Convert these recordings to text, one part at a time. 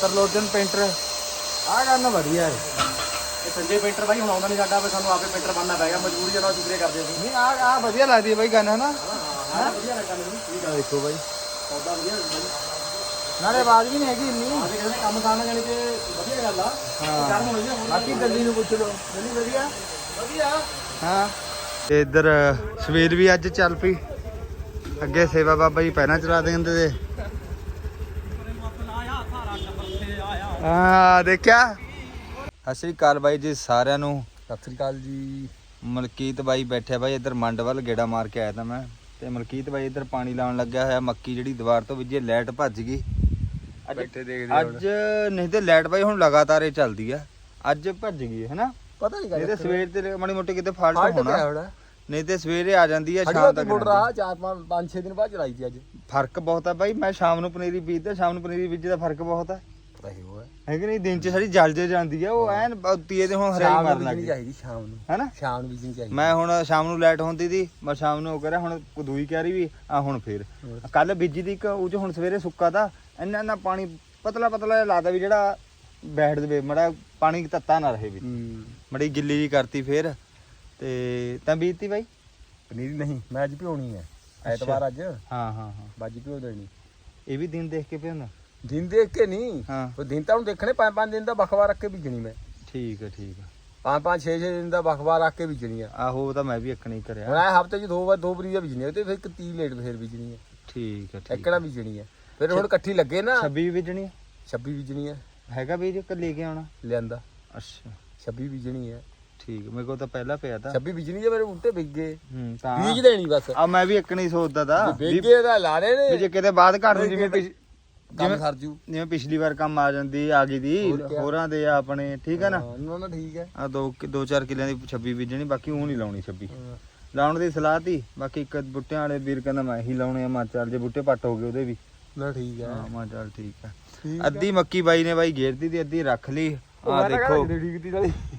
Tarlochan painter. ਆ ਕਰਨ ਵਧੀਆ ਹੈ। ਇਹ ਸੰਜੇ ਪੇਂਟਰ ਬਾਈ ਹੁਣ ਆਉਂਦਾ ਨਹੀਂ ਸਾਡਾ ਵੀ ਸਾਨੂੰ ਆਪੇ ਪੇਂਟਰ ਬਣਨਾ ਪੈ ਗਿਆ। ਮਜਬੂਰੀ ਜਨਾ ਸ਼ੁਕਰੀਆ ਕਰਦੇ ਅਸੀਂ ਨਹੀਂ ਆ ਆ ਵਧੀਆ ਲੱਗਦੀ ਹੈ ਬਾਈ ਗਨ ਹਨਾ? ਹਾਂ ਵਧੀਆ ਲੱਗਾ ਮੈਨੂੰ। ਠੀਕ ਆ। ਦੇਖੋ ਬਾਈ। ਸੌਦਾ ਵਧੀਆ ਬਾਈ ਨਾਲੇ ਆਵਾਜ਼ ਵੀ ਨਹੀਂ ਹੈਗੀ ਇੰਨੀ। ਆਦੇ ਕਹਿੰਦੇ ਕੰਮ ਕਰਨਾ ਜਾਣੀ ਕਿ ਵਧੀਆ ਗੱਲ ਆ। ਹਾਂ। ਬਾਕੀ ਦਿੱਲੀ ਨੂੰ ਪੁੱਛ ਲਓ। ਦਿੱਲੀ ਵਧੀਆ? ਵਧੀਆ। ਹਾਂ। ਤੇ ਇੱਧਰ ਸਵੇਰ ਵੀ ਅੱਜ ਚੱਲ ਪਈ। ਅੱਗੇ ਸੇਵਾ ਬਾਬਾ ਜੀ ਪਹਿਲਾਂ ਚਲਾ ਦਿੰਦੇ ਤੇ ਹਾਂ ਦੇਖਿਆ? ਸਤਿ ਸ਼੍ਰੀ ਅਕਾਲ ਬਾਈ ਜੀ ਸਾਰਿਆਂ ਨੂੰ। ਸਤਿ ਸ੍ਰੀ ਅਕਾਲ ਜੀ। ਮਲਕੀਤ ਬਾਈ ਬੈਠਿਆ ਬਾਈ ਇੱਧਰ ਮੰਡ ਵੱਲ ਗੇੜਾ ਮਾਰ ਕੇ ਆਇਆ ਤਾਂ ਮੈਂ। ਤੇ ਮਲਕੀਤ ਬਾਈ ਇੱਧਰ ਪਾਣੀ ਲਾਉਣ ਲੱਗਿਆ ਹੋਇਆ ਮੱਕੀ ਜਿਹੜੀ ਦੀਵਾਰ ਤੋਂ ਵਿੱਜੇ ਲਾਈਟ ਭੱਜ ਗਈ। ਅੱਜ ਬੈਠੇ ਦੇਖਦੇ ਅੱਜ ਨਹੀਂ ਤੇ ਲਾਈਟ ਬਾਈ ਹੁਣ ਲਗਾਤਾਰ ਇਹ ਚੱਲਦੀ ਆ। ਅੱਜ ਭੱਜ ਗਈ ਹੈ ਨਾ ਪਤਾ ਨਹੀਂ ਨਹੀਂ ਤੇ ਸਵੇਰ ਤੇ ਮਾੜੀ ਮੋਟੀ ਕਿਤੇ ਫਾਲਟ ਹੋਣਾ। ਨਹੀਂ ਤੇ ਸਵੇਰੇ ਆ ਜਾਂਦੀ ਆ ਸ਼ਾਮ ਤੱਕ ਰਹਿੰਦੀ। ਰਹਾ ਚਾਰ ਪੰਜ ਪੰਜ ਛੇ ਦਿਨ ਬਾਅਦ ਚਲਾਈ ਸੀ ਅੱਜ। ਫ਼ਰਕ ਬਹੁਤ ਆ ਬਾਈ ਮੈਂ ਸ਼ਾਮ ਨੂੰ ਪਨੀਰੀ ਬੀਜਦਾ ਸ਼ਾਮ ਨੂੰ ਪਨੀਰੀ ਬੀਜਦਾ ਫ਼ਰਕ ਬਹੁਤ ਆ। ਪਤਾ ਹੀ ਹੋਇਆ? ਹੈ ਕਿ ਨਹੀਂ? ਦਿਨ ਚ ਸਾਰੀ ਜਲ ਜੇ ਜਾਂਦੀ ਆ ਉਹ ਐਨ ਤੀਏ ਦੇ ਹੁਣ ਨੂੰ ਮਾਰਨ ਲੱਗ ਬੀਜਣੀ ਗਈ। ਚਾਹੀਦੀ ਸ਼ਾਮ ਨੂੰ। ਹੈਨਾ? ਸ਼ਾਮ ਨੂੰ ਬੀਜਣੀ ਚਾਹੀਦੀ। ਮੈਂ ਹੁਣ ਸ਼ਾਮ ਨੂੰ ਲਾਈਟ ਹੁੰਦੀ ਦੀ ਮੈਂ ਸ਼ਾਮ ਨੂੰ ਉਹ ਕਰਿਆ ਹੁਣ ਦੂਈ ਕਹਿ ਵੀ ਆ ਹੁਣ ਫੇਰ। ਕੱਲ ਬੀਜੀ ਦੀ ਇੱਕ ਉਹ ਚ ਹੁਣ ਸਵੇਰੇ ਸੁੱਕਾ ਤਾ ਇੰਨਾ ਇੰਨਾ ਪਾਣੀ ਪਤਲਾ ਪਤਲਾ ਲਾਦਾ ਵੀ ਜਿਹੜਾ ਬੈਠ ਦੇਵੇ ਮੜਾ ਪਾਣੀ ਤੱਤਾ ਨਾ ਰਹੇ ਵੀ। ਮੜੀ ਗਿੱਲੀ ਜੀ ਕਰਤੀ ਫੇਰ ਤੇ ਤਾਂ ਬੀਜਤੀ ਬਾਈ? ਪਨੀਰ ਨਹੀਂ ਮੈਂ ਅੱਜ ਭਿਉਣੀ ਹੈ ਐਤਵਾਰ ਅੱਜ। ਹਾਂ ਹਾਂ ਹਾਂ। ਬਾਜੀ ਭਿਉ ਦੇਣੀ। ਇਹ ਵੀ ਦਿਨ ਦੇਖ ਕੇ ਪਿਆਉਂਦਾ ਦਿਨ ਦੇਖ ਕੇ ਨਹੀਂ ਹਾਂ। ਉਹ ਦਿਨ ਤਾਂ ਹੁਣ ਦੇਖਣੇ ਪੰਜ ਪੰਜ ਦਿਨ ਦਾ ਬਖਵਾ ਰੱਖ ਕੇ ਬੀਜਣੀ ਮੈਂ। ਠੀਕ ਹੈ ਠੀਕ ਹੈ ਪੰਜ ਪੰਜ ਛੇ ਛੇ ਦਿਨ ਦਾ ਬਖਵਾ ਰੱਖ ਕੇ ਬੀਜਣੀ ਆ। ਆਹੋ ਉਹ ਤਾਂ ਮੈਂ ਵੀ ਇੱਕਣੀ ਹੁਣ ਕਰਿਆ ਹਫ਼ਤੇ 'ਚ ਦੋ ਵਾਰ ਦੋ ਬਰੀਆ ਬੀਜਣੀ ਆ ਤੇ ਫਿਰ ਇੱਕ 30 ਲੇਟ ਫੇਰ ਬੀਜਣੀ ਹੈ ਠੀਕ ਹੈ ਠੀਕ ਇੱਕਣਾ ਬੀਜਣੀ ਹੈ ਫਿਰ ਹੁਣ ਇਕੱਠੀ ਲੱਗੇ ਨਾ। 26 ਬੀਜਣੀ ਆ? 26 ਬੀਜਣੀ ਹੈ ਹੈਗਾ ਬੀਜ ਕਿ ਲੈ ਕੇ ਆਉਣਾ? ਲਿਆਂਦਾ। ਅੱਛਾ। 26 ਬੀਜਣੀ ਹੈ ਠੀਕ ਮੇਰੇ ਕੋਲ ਤਾਂ ਪਹਿਲਾਂ ਪਿਆ ਤਾਂ। 26 ਬੀਜਣੀ ਜੇ ਮੇਰੇ ਬੂਟੇ ਵਿਕ ਗਏ ਹੂੰ ਤਾਂ। ਬੀਜ ਦੇਣੀ ਬਸ। ਆ ਮੈਂ ਵੀ ਇੱਕਣੀ ਸੋਚਦਾ ਤਾ। ਵੀ ਗਏ ਤਾਂ ਲਾ ਰਹੇ ਵੀ ਨੇ ਜੇ ਕਿਤੇ ਬਾਅਦ ਘੱਟ ਨੂੰ ਜਿਵੇਂ ਪਿਛ- ਕੰਮ ਸਰਜੂ ਜਿਵੇਂ ਪਿਛਲੀ ਵਾਰ ਕੰਮ ਆ ਜਾਂਦੀ ਆ ਗਈ ਦੀ ਹੋਰ ਕਿਆ। ਹੋਰਾਂ ਦੇ ਆ ਆਪਣੇ ਠੀਕ ਹੈ ਨਾ? ਨਾ ਨਾ ਠੀਕ ਹੈ। ਆ ਦੋ ਦੋ ਚਾਰ ਕਿੱਲਿਆਂ ਦੀ 26 ਬੀਜਣੀ ਬਾਕੀ ਉਹ ਨਹੀਂ ਲਾਉਣੀ 26 ਹਾਂ। ਲਾਉਣ ਦੀ ਸਲਾਹ ਤੀ ਬਾਕੀ ਇੱਕ ਬੁੱਟਿਆਂ ਵਾਲੇ ਵੀਰ ਕਹਿੰਦਾ ਮੈਂ ਹੀ ਲਾਉਣੇ ਆ ਮਾ ਚੱਲ ਜੇ ਬੁੱਟੇ ਪੱਟ ਹੋ ਗਏ ਉਹਦੇ ਵੀ। ਨਾ ਠੀਕ ਹੈ। ਹਾਂ ਮਾ ਚੱਲ ਠੀਕ ਆ ਠੀਕ ਅੱਧੀ ਮੱਕੀ ਬਾਈ ਨੇ ਬਾਈ ਘੇਰਤੀ ਦੀ ਅੱਧੀ ਰੱਖ ਲਈ। ਆ ਦੇਖੋ ਠੀਕ ਤੀ